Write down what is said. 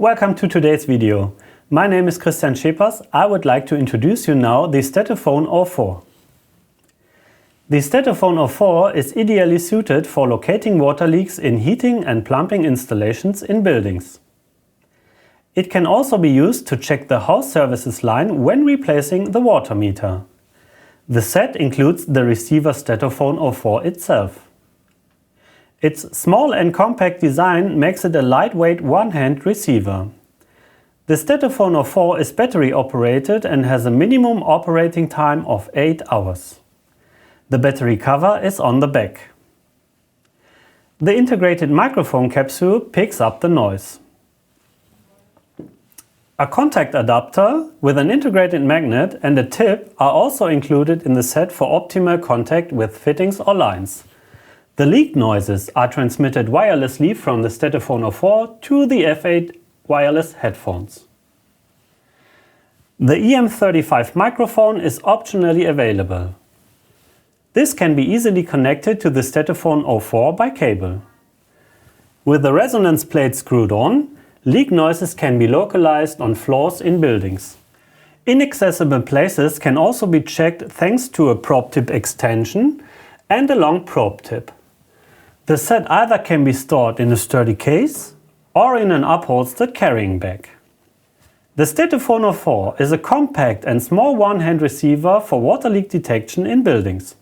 Welcome to today's video. My name is Christian Schepers. I would like to introduce you now the Stetophone 04. The Stetophone 04 is ideally suited for locating water leaks in heating and plumbing installations in buildings. It can also be used to check the house services line when replacing the water meter. The set includes the receiver Stetophone 04 itself. Its small and compact design makes it a lightweight one-hand receiver. The Stetophone 04 is battery operated and has a minimum operating time of 8 hours. The battery cover is on the back. The integrated microphone capsule picks up the noise. A contact adapter with an integrated magnet and a tip are also included in the set for optimal contact with fittings or lines. The leak noises are transmitted wirelessly from the Stetophone 04 to the F8 wireless headphones. The EM35 microphone is optionally available. This can be easily connected to the Stetophone 04 by cable. With the resonance plate screwed on, leak noises can be localized on floors in buildings. Inaccessible places can also be checked thanks to a probe tip extension and a long probe tip. The set either can be stored in a sturdy case or in an upholstered carrying bag. The Stetophone 04 is a compact and small one-hand receiver for water leak detection in buildings.